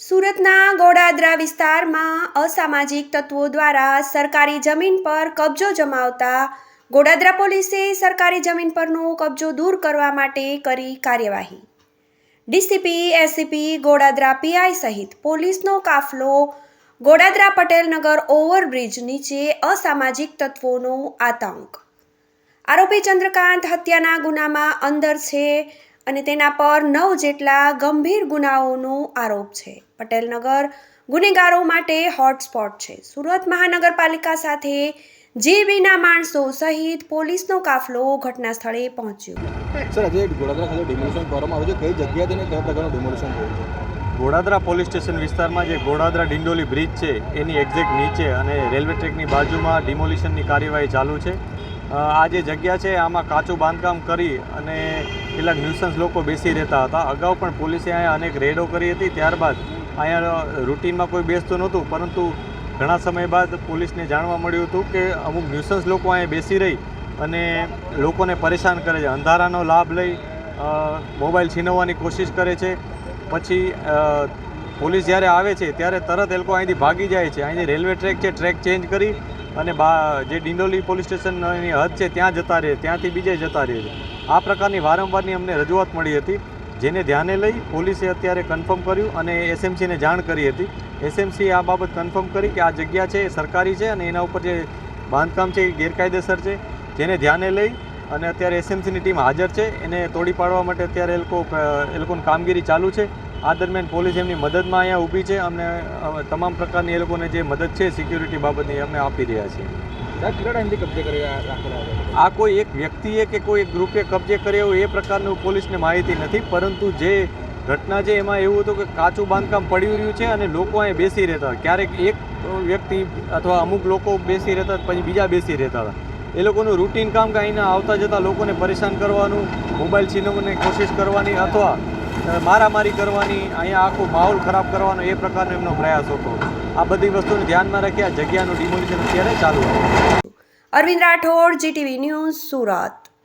સુરતના ગોડાદરા વિસ્તારમાં અસામાજિક તત્વો દ્વારા સરકારી જમીન પર કબજો જમાવતા ગોડાદરા પોલીસે સરકારી જમીન પરનો કબજો દૂર કરવા માટે કરી કાર્યવાહી. ડીસીપી એસીપી ગોડાદરા પીઆઈ સહિત પોલીસનો કાફલો ગોડાદરા પટેલનગર ઓવરબ્રિજ નીચે અસામાજિક તત્વોનો આતંક. આરોપી ચંદ્રકાંત હત્યાના ગુનામાં અંદર છે અને તેના પર નવ જેટલા ગંભીર ગુનાઓનો આરોપ છે. પટેલનગર ગુનેગારો માટે હોટસ્પોટ છે. સુરત મહાનગરપાલિકા સાથે જીબીના માણસો સહિત પોલીસનો કાફલો ઘટના સ્થળે પહોંચ્યો. સર આજે ગોળાદરા ખાતે ડિમોલિશન કરવામાં આવ્યું છે. કઈ જગ્યાએ તેને કયા પ્રકારનું ડિમોલિશન થયું છે? ગોળાદરા પોલીસ સ્ટેશન વિસ્તારમાં જે ગોળાદરા ડિંડોલી બ્રિજ છે એની એક્ઝેક્ટ નીચે અને રેલવે ટ્રેકની બાજુમાં ડિમોલિશનની કાર્યવાહી ચાલુ છે. આ જે જગ્યા છે, આમાં કાચું બાંધકામ કરી અને કેટલાક ન્યુસન્સ લોકો બેસી રહેતા હતા. અગાઉ પણ પોલીસે અહીંયા અનેક રેડો કરી હતી. ત્યારબાદ અહીંયા રૂટીનમાં કોઈ બેસતું નહોતું, પરંતુ ઘણા સમય બાદ પોલીસને જાણવા મળ્યું હતું કે અમુક ન્યુસન્સ લોકો અહીંયા બેસી રહી અને લોકોને પરેશાન કરે છે. અંધારાનો લાભ લઈ મોબાઈલ છીનવવાની કોશિશ કરે છે. પછી પોલીસ જ્યારે આવે છે, ત્યારે તરત એ લોકો અહીંથી ભાગી જાય છે. અહીંથી રેલવે ટ્રેક છે, ટ્રેક ચેન્જ કરી અને બા જે ડિંડોલી પોલીસ સ્ટેશનની હદ છે, ત્યાં જતા રહે ત્યાંથી બીજે જતા રહે છે આ પ્રકારની વારંવારની અમને રજૂઆત મળી હતી, જેને ધ્યાને લઈ પોલીસે અત્યારે કન્ફર્મ કર્યું અને એસએમસીને જાણ કરી હતી. એસએમસી આ બાબત કન્ફર્મ કરી કે આ જગ્યા છે, એ સરકારી છે અને એના ઉપર જે બાંધકામ છે, એ ગેરકાયદેસર છે, જેને ધ્યાને લઈ અને અત્યારે એસએમસીની ટીમ હાજર છે. એને તોડી પાડવા માટે અત્યારે એ લોકો, એ લોકોની કામગીરી ચાલુ છે. આ દરમિયાન પોલીસ એમની મદદમાં અહીંયા ઊભી છે અમને તમામ પ્રકારની એ લોકોને જે મદદ છે સિક્યુરિટી બાબતની અમે આપી રહ્યા છીએ આ કોઈ એક વ્યક્તિએ કે કોઈ એક ગ્રુપે કબજે કર્યો એ પ્રકારનું પોલીસને માહિતી નથી પરંતુ જે ઘટના છે એમાં એવું હતું કે કાચું બાંધકામ પડી રહ્યું છે અને લોકો અહીં બેસી રહેતા હતા. ક્યારેક એક વ્યક્તિ અથવા અમુક લોકો બેસી રહેતા હતા, પછી બીજા બેસી રહેતા હતા. એ લોકોનું રૂટીન કામ કે અહીંના આવતા જતા લોકોને પરેશાન કરવાનું મોબાઈલ છીનવવાની કોશિશ કરવાની અથવા મારામારી કરવાની, અહીંયા આખો માહોલ ખરાબ કરવાનો એ પ્રકારનો એમનો પ્રયાસ હતો. આ બધી વસ્તુને ધ્યાનમાં રાખી આ જગ્યાનું ડિમોલિશન અત્યારે ચાલુ અરવિંદ રાઠોડ, જીટીવી ન્યૂઝ, સુરત.